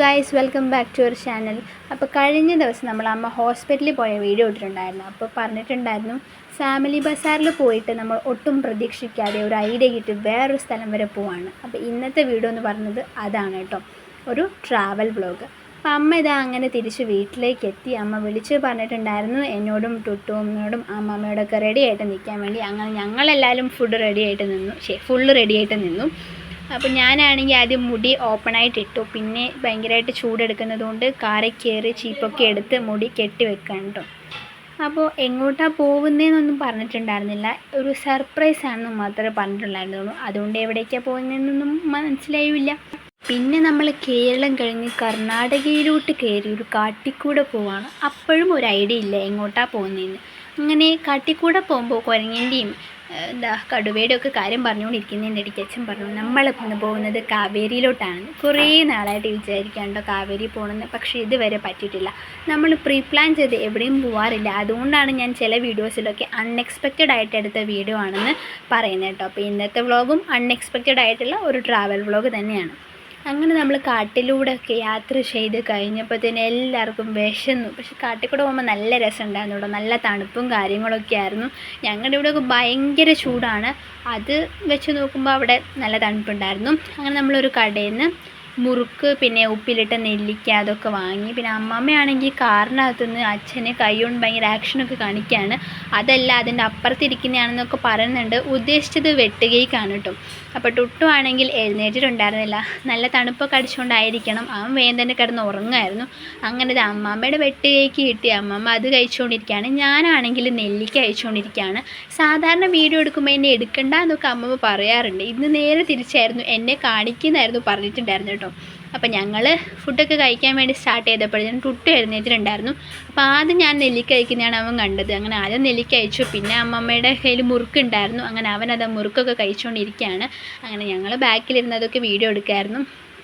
Guys welcome back to our channel അപ്പോൾ കഴിഞ്ഞ ദിവസം നമ്മൾ അമ്മ ഹോസ്പിറ്റലിൽ പോയ വീഡിയോ ഇട്ടിട്ടുണ്ടായിരുന്നു. അപ്പോൾ പറഞ്ഞിട്ടുണ്ടായിരുന്നു ഫാമിലി ബസാറിൽ പോയിട്ട് നമ്മൾ ഒട്ടും പ്രതീക്ഷിക്കാതെ ഒരു ഐഡിയ കിട്ടി വേറൊരു സ്ഥലം വരെ പോവാണ്. അപ്പോൾ ഇന്നത്തെ വീഡിയോ എന്ന് പറയുന്നത് അതാണ് കേട്ടോ. ഒരു ട്രാവൽ വ്ളോഗ് അപ്പോൾ അമ്മ ഇതാ അങ്ങനെ തിരിച്ച് വീട്ടിലേക്ക് എത്തി. അമ്മ വിളിച്ച് പറഞ്ഞിട്ടുണ്ടായിരുന്നു എന്നോടും ടുട്ടുമ്മയോടും അമ്മമ്മയോടൊക്കെ റെഡി ആയിട്ട് നിൽക്കാൻ വേണ്ടി. അങ്ങനെ ഞങ്ങളെല്ലാവരും ഫുഡ് റെഡി ആയിട്ട് നിന്നു. ഫുള്ള് റെഡി ആയിട്ട് നിന്നു. അപ്പോൾ ഞാനാണെങ്കിൽ ആദ്യം മുടി ഓപ്പണായിട്ട് ഇട്ടു. പിന്നെ ഭയങ്കരമായിട്ട് ചൂടെടുക്കുന്നത് കൊണ്ട് കാറിൽ കയറി ചീപ്പൊക്കെ എടുത്ത് മുടി കെട്ടി വെക്കാൻ കേട്ടോ അപ്പോൾ എങ്ങോട്ടാണ് പോകുന്നതെന്നൊന്നും പറഞ്ഞിട്ടുണ്ടായിരുന്നില്ല. ഒരു സർപ്രൈസ് ആണെന്ന് മാത്രമേ പറഞ്ഞിട്ടുണ്ടായിരുന്നുള്ളൂ. അതുകൊണ്ട് എവിടേക്കാണ് പോകുന്നതെന്നൊന്നും മനസ്സിലായില്ല. പിന്നെ നമ്മൾ കേരളം കഴിഞ്ഞ് കർണാടകയിലോട്ട് കയറി ഒരു കാട്ടിക്കൂടെ പോവാണ്. അപ്പോഴും ഒരു ഐഡിയ ഇല്ല എങ്ങോട്ടാണ് പോകുന്നതെന്ന് അങ്ങനെ കാട്ടിക്കൂടെ പോകുമ്പോൾ കുരങ്ങിന്റെയും എന്താ കടുവയുടെ ഒക്കെ കാര്യം പറഞ്ഞുകൊണ്ടിരിക്കുന്നതിന്റെ ഇടയ്ക്ക് അച്ഛൻ പറഞ്ഞു നമ്മൾ പോകുന്നത് കാവേരിയിലോട്ടാണ്. കുറേ നാളായിട്ട് വിചാരിക്കാണ്ടോ കാവേരി പോകണമെന്ന് പക്ഷേ ഇതുവരെ പറ്റിയിട്ടില്ല. നമ്മൾ പ്രീ പ്ലാൻ ചെയ്ത് എവിടെയും പോവാറില്ല. അതുകൊണ്ടാണ് ഞാൻ ചില വീഡിയോസിലൊക്കെ അൺഎക്സ്പെക്റ്റഡ് ആയിട്ട് എടുത്ത വീഡിയോ ആണെന്ന് പറയുന്നത് കേട്ടോ. അപ്പോൾ ഇന്നത്തെ വ്ളോഗും അൺഎക്സ്പെക്റ്റഡ് ആയിട്ടുള്ള ഒരു ട്രാവൽ വ്ളോഗ് തന്നെയാണ്. അങ്ങനെ നമ്മൾ കാട്ടിലൂടെയൊക്കെ യാത്ര ചെയ്ത് കഴിഞ്ഞപ്പോൾ തന്നെ എല്ലാവർക്കും വിശന്നു. പക്ഷെ കാട്ടിൽ കൂടെ പോകുമ്പോൾ നല്ല രസമുണ്ടായിരുന്നു ഇവിടെ നല്ല തണുപ്പും കാര്യങ്ങളൊക്കെ ആയിരുന്നു. ഞങ്ങളുടെ ഇവിടെയൊക്കെ ഭയങ്കര ചൂടാണ്. അത് വെച്ച് നോക്കുമ്പോൾ അവിടെ നല്ല തണുപ്പുണ്ടായിരുന്നു. അങ്ങനെ നമ്മളൊരു കടയിൽ നിന്ന് മുറുക്ക് പിന്നെ ഉപ്പിലിട്ട നെല്ലിക്ക അതൊക്കെ വാങ്ങി. പിന്നെ അമ്മമ്മയാണെങ്കിൽ കാറിനകത്തുനിന്ന് അച്ഛനെ കൈ കൊണ്ട് ഭയങ്കര ആക്ഷനൊക്കെ കാണിക്കുകയാണ് അതല്ല അതിന്റെ അപ്പുറത്തിരിക്കുന്നതാണെന്നൊക്കെ പറയുന്നുണ്ട്. ഉദ്ദേശിച്ചത് വെട്ടുകേക്കാണ് കേട്ടോ. അപ്പോൾ ടുട്ടു ആണെങ്കിൽ എഴുന്നേറ്റിട്ടുണ്ടായിരുന്നില്ല. നല്ല തണുപ്പൊക്കെ അടിച്ചുകൊണ്ടായിരിക്കണം അവൻ വേഗം തന്നെ കിടന്ന് ഉറങ്ങുമായിരുന്നു അങ്ങനെ ഇത് അമ്മാമ്മയുടെ വെട്ട് കേക്ക് കിട്ടി. അമ്മമ്മ അത് കഴിച്ചുകൊണ്ടിരിക്കുകയാണ് ഞാനാണെങ്കിൽ നെല്ലിക്ക കഴിച്ചുകൊണ്ടിരിക്കുകയാണ് സാധാരണ വീഡിയോ എടുക്കുമ്പോൾ എന്നെ എടുക്കണ്ട എന്നൊക്കെ അമ്മമ്മ പറയാറുണ്ട്. ഇന്ന് നേരെ തിരിച്ചായിരുന്നു. എന്നെ കാണിക്കുന്നതായിരുന്നു പറഞ്ഞിട്ടുണ്ടായിരുന്നു കേട്ടോ. അപ്പോൾ ഞങ്ങൾ ഫുഡൊക്കെ കഴിക്കാൻ വേണ്ടി സ്റ്റാർട്ട് ചെയ്തപ്പോഴത്തേനും ടുട്ടു എഴുന്നേറ്റിട്ടുണ്ടായിരുന്നു. അപ്പോൾ ആദ്യം ഞാൻ നെല്ലിക്ക കഴിക്കുന്നതാണ് അവൻ കണ്ടത്. അങ്ങനെ ആദ്യം നെല്ലിക്ക കഴിച്ചു. പിന്നെ അമ്മമ്മയുടെ കയ്യിൽ മുറുക്കുണ്ടായിരുന്നു അങ്ങനെ അവൻ അത് മുറുക്കൊക്കെ കഴിച്ചുകൊണ്ടിരിക്കുകയാണ് അങ്ങനെ ഞങ്ങൾ ബാക്കിലിരുന്ന് അതൊക്കെ വീഡിയോ എടുക്കായിരുന്നു.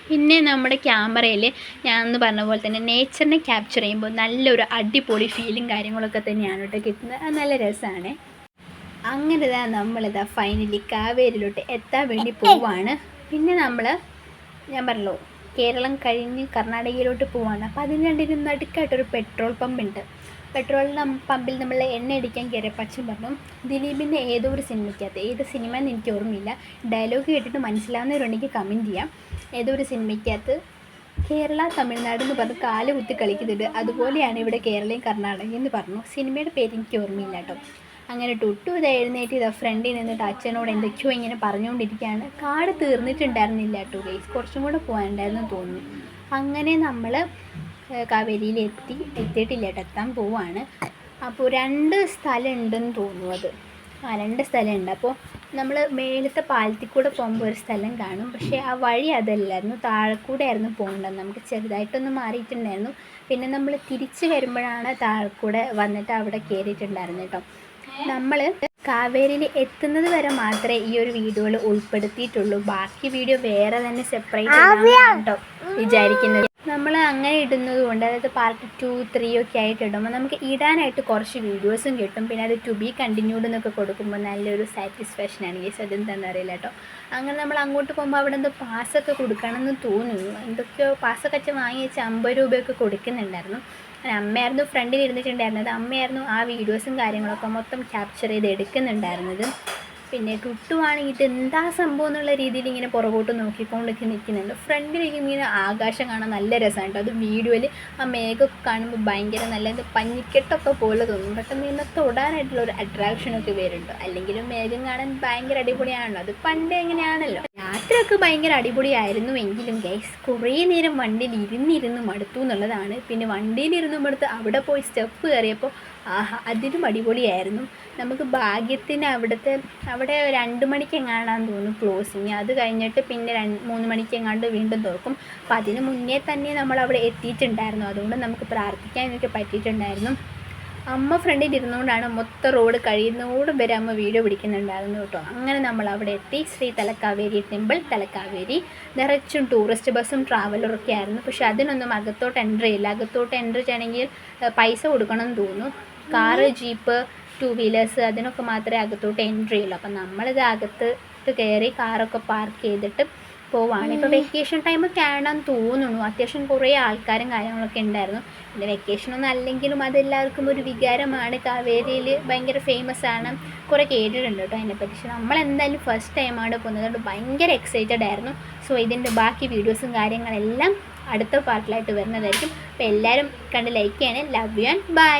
പിന്നെ നമ്മുടെ ക്യാമറയിൽ ഞാൻ അന്ന് പറഞ്ഞ പോലെ തന്നെ നേച്ചറിനെ ക്യാപ്ചർ ചെയ്യുമ്പോൾ നല്ലൊരു അടിപൊളി ഫീലും കാര്യങ്ങളൊക്കെ തന്നെയാണ് കേട്ടോ കിട്ടുന്നത്. അത് നല്ല രസമാണ്. അങ്ങനെ ഇതാ നമ്മളിതാ ഫൈനലി കാവേരിയിലോട്ട് എത്താൻ വേണ്ടി പോവാണ്. പിന്നെ നമ്മൾ ഞാൻ പറഞ്ഞല്ലോ കേരളം കഴിഞ്ഞ് കർണാടകയിലോട്ട് പോവാണ്. അപ്പോൾ അതിന് രണ്ടിനും നടുക്കായിട്ടൊരു പെട്രോൾ പമ്പ് ഉണ്ട് പെട്രോൾ പമ്പിൽ നമ്മൾ എണ്ണ അടിക്കാൻ കയറിയപ്പോൾ അച്ഛൻ പറഞ്ഞു ദിലീപിന്റെ ഏതോ ഒരു സിനിമയ്ക്കകത്ത് ഏത് സിനിമ എന്ന് എനിക്ക് ഓർമ്മയില്ല. ഡയലോഗ് കേട്ടിട്ട് മനസ്സിലാവുന്നവരുണ്ടെങ്കിൽ കമന്റ് ചെയ്യാം. ഏതോ ഒരു സിനിമയ്ക്കകത്ത് കേരള തമിഴ്നാട് എന്ന് പറഞ്ഞ് കാൽ കുത്തി കളിക്കുന്നുണ്ട്. അതുപോലെയാണ് ഇവിടെ കേരളയും കർണാടകയും എന്ന് പറഞ്ഞു. സിനിമയുടെ പേര് എനിക്ക് ഓർമ്മയില്ല കേട്ടോ. അങ്ങനെ ടുട്ടു ഇത് എഴുന്നേറ്റ് ഇതാ ഫ്രണ്ടിൽ നിന്നിട്ട് അച്ഛനോട് എന്തൊക്കെയോ ഇങ്ങനെ പറഞ്ഞുകൊണ്ടിരിക്കുകയാണ്. കാട് തീർന്നിട്ടുണ്ടായിരുന്നില്ല കേട്ടോ ഗൈസ് കുറച്ചും കൂടെ പോകാനുണ്ടായിരുന്നു തോന്നുന്നു. അങ്ങനെ നമ്മൾ കാവേരിയിൽ എത്തി എത്തിയിട്ടില്ല കേട്ടോ എത്താൻ പോവാണ്. അപ്പോൾ രണ്ട് സ്ഥലം ഉണ്ടെന്ന് തോന്നുന്നു അത്. ആ രണ്ട് സ്ഥലമുണ്ട്. അപ്പോൾ നമ്മൾ മേലത്തെ പാലത്തിൽ കൂടെ പോകുമ്പോൾ ഒരു സ്ഥലം കാണും. പക്ഷേ ആ വഴി അതല്ലായിരുന്നു. താഴെക്കൂടെ ആയിരുന്നു പോകേണ്ടത്. നമുക്ക് ചെറുതായിട്ടൊന്ന് മാറിയിട്ടുണ്ടായിരുന്നു. പിന്നെ നമ്മൾ തിരിച്ച് വരുമ്പോഴാണ് താഴെക്കൂടെ വന്നിട്ട് അവിടെ കയറിയിട്ടുണ്ടായിരുന്നു കേട്ടോ നമ്മൾ കാവേരിയിൽ എത്തുന്നത് വരെ മാത്രമേ ഈ ഒരു വീഡിയോയിൽ ഉൾപ്പെടുത്തിയിട്ടുള്ളൂ. ബാക്കി വീഡിയോ വേറെ തന്നെ സെപ്പറേറ്റ് കേട്ടോ വിചാരിക്കുന്നത്. നമ്മൾ അങ്ങനെ ഇടുന്നത് കൊണ്ട് അതായത് പാർട്ട് ടു ത്രീ ഒക്കെ ആയിട്ട് ഇടുമ്പോൾ നമുക്ക് ഇടാനായിട്ട് കുറച്ച് വീഡിയോസും കിട്ടും. പിന്നെ അത് ടു ബി കണ്ടിന്യൂഡ് എന്നൊക്കെ കൊടുക്കുമ്പോൾ നല്ലൊരു സാറ്റിസ്ഫാക്ഷൻ ആണ്. ഗീസ് അതെന്താണെന്ന് അറിയില്ല കേട്ടോ അങ്ങനെ നമ്മൾ അങ്ങോട്ട് പോകുമ്പോൾ അവിടെ എന്തോ പാസ്സൊക്കെ കൊടുക്കണമെന്ന് തോന്നുന്നു. എന്തൊക്കെയോ പാസ്സൊക്കെ അച്ഛൻ വാങ്ങി വെച്ച് അമ്പത് രൂപയൊക്കെ കൊടുക്കുന്നുണ്ടായിരുന്നു. അമ്മയായിരുന്നു ഫ്രണ്ടിൽ ഇരുന്നിട്ടുണ്ടായിരുന്നത്. അമ്മയായിരുന്നു ആ വീഡിയോസും കാര്യങ്ങളൊക്കെ മൊത്തം ക്യാപ്ചർ ചെയ്ത് എടുക്കുന്നുണ്ടായിരുന്നത്. പിന്നെ ടുട്ടുവാണെങ്കിൽ ഇത് എന്താ സംഭവം എന്നുള്ള രീതിയിൽ ഇങ്ങനെ പുറകോട്ട് നോക്കിക്കൊണ്ടൊക്കെ നിൽക്കുന്നുണ്ട്. ഫ്രണ്ടിലേക്ക് ഇങ്ങനെ ആകാശം കാണാൻ നല്ല രസമാണ് കേട്ടോ. അത് വീഡിയോയിൽ ആ മേഘമൊക്കെ കാണുമ്പോൾ ഭയങ്കര നല്ല ഇത് പഞ്ഞിക്കെട്ടൊക്കെ പോലെ തോന്നും. പെട്ടെന്ന് ഇങ്ങനെ തൊടാനായിട്ടുള്ള ഒരു അട്രാക്ഷനൊക്കെ വരുന്നുണ്ട്. അല്ലെങ്കിലും മേഘം കാണാൻ ഭയങ്കര അടിപൊളിയാണല്ലോ. അത് പണ്ട് എങ്ങനെയാണല്ലോ. യാത്രയൊക്കെ ഭയങ്കര അടിപൊളിയായിരുന്നു എങ്കിലും ഗൈസ് കുറേ നേരം വണ്ടിയിൽ ഇരുന്നിരുന്ന് മടുത്തു എന്നുള്ളതാണ്. പിന്നെ വണ്ടിയിൽ ഇരുന്ന് മടുത്ത് അവിടെ പോയി സ്റ്റെപ്പ് കയറിയപ്പോൾ ആഹാ അതിലും അടിപൊളിയായിരുന്നു. നമുക്ക് ഭാഗ്യത്തിന് അവിടുത്തെ അവിടെ രണ്ട് മണിക്ക് എങ്ങാണ്ടാന്ന് തോന്നുന്നു ക്ലോസിങ് അത് കഴിഞ്ഞിട്ട് പിന്നെ രണ്ട് മൂന്ന് മണിക്ക് എങ്ങാണ്ട് വീണ്ടും തുറക്കും. അപ്പം അതിന് മുന്നേ തന്നെ നമ്മൾ അവിടെ എത്തിയിട്ടുണ്ടായിരുന്നു. അതുകൊണ്ട് നമുക്ക് പ്രാർത്ഥിക്കാനൊക്കെ പറ്റിയിട്ടുണ്ടായിരുന്നു. അമ്മ ഫ്രണ്ടിൽ ഇരുന്നുകൊണ്ടാണ് മൊത്തം റോഡ് കഴിയുന്നതോടും വരെ അമ്മ വീഡിയോ പിടിക്കുന്നുണ്ടായിരുന്നു കേട്ടോ. അങ്ങനെ നമ്മൾ അവിടെ എത്തി. ശ്രീ തലക്കാവേരി ടെമ്പിൾ തലക്കാവേരി. നിറച്ചും ടൂറിസ്റ്റ് ബസ്സും ട്രാവലറൊക്കെ ആയിരുന്നു. പക്ഷെ അതിനൊന്നും അകത്തോട്ട് എൻട്രി ചെയ്യില്ല. അകത്തോട്ട് എൻട്രി ചെയ്യണമെങ്കിൽ പൈസ കൊടുക്കണം എന്ന് തോന്നുന്നു. കാറ് ജീപ്പ് ടു വീലേഴ്സ് അതിനൊക്കെ മാത്രമേ അകത്തോട്ട് എൻട്രി ഉള്ളൂ അപ്പം നമ്മളിത് അകത്ത് കയറി കാറൊക്കെ പാർക്ക് ചെയ്തിട്ട് പോവാണ്. ഇപ്പോൾ വെക്കേഷൻ ടൈം കാണാൻ തോന്നുന്നു. അത്യാവശ്യം കുറേ ആൾക്കാരും കാര്യങ്ങളൊക്കെ ഉണ്ടായിരുന്നു. പിന്നെ വെക്കേഷനൊന്നും അല്ലെങ്കിലും അതെല്ലാവർക്കും ഒരു വികാരമാണ്. കാവേരിയിൽ ഭയങ്കര ഫേമസ് ആണ്. കുറേ കേട്ടിട്ടുണ്ട് കേട്ടോ അതിനെപ്പറ്റി പക്ഷെ നമ്മളെന്തായാലും ഫസ്റ്റ് ടൈമാണ് പോകുന്നത്. അതുകൊണ്ട് ഭയങ്കര എക്സൈറ്റഡ് ആയിരുന്നു. സോ ഇതിന്റെ ബാക്കി വീഡിയോസും കാര്യങ്ങളെല്ലാം അടുത്ത പാർട്ടിലായിട്ട് വരുന്നതായിരിക്കും. അപ്പോൾ എല്ലാവരും കണ്ട് ലൈക്ക് ചെയ്യണേ. Love you and by